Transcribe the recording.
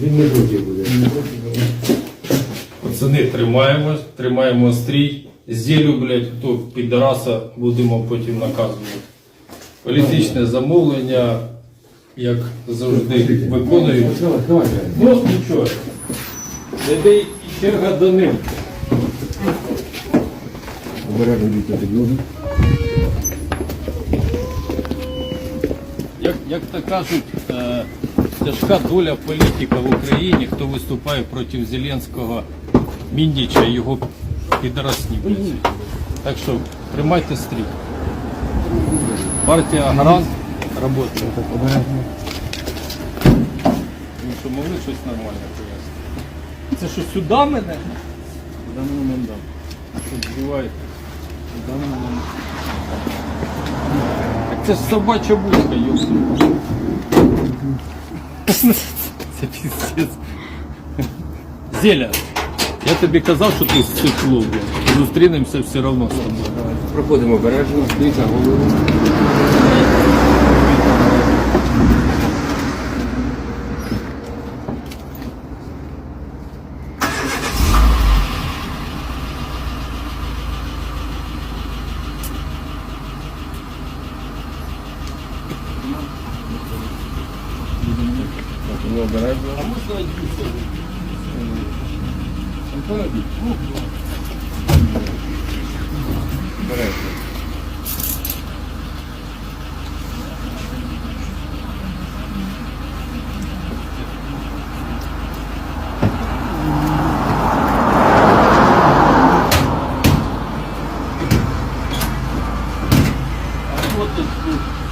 Він не проти буде. Пацани, тримаємось, тримаємо стрій. Зілю, блядь, хто підараса, будемо потім наказувати. Політичне замовлення, як завжди, виконують. Ну, нічого. І черга до них. Обережно дійти під ноги. Як, як то кажуть, е, тяжка доля політика в Україні, хто виступає проти Зеленського, Міндіча і його підросні. Так що тримайте стрій. Партія Гарант працює. Ну що могли щось нормальне пояснити. Це що сюди мене? Да ну не дам. Що збиваєте? Да ну не дам. Так це ж собача будка, йоп. Це піздець. Зеля, я тобі казав, що ти стекло, блядь. Зустрінемося все одно з тобою. Проходимо обережно, за голову. Було обережно. Обережно. вот тут.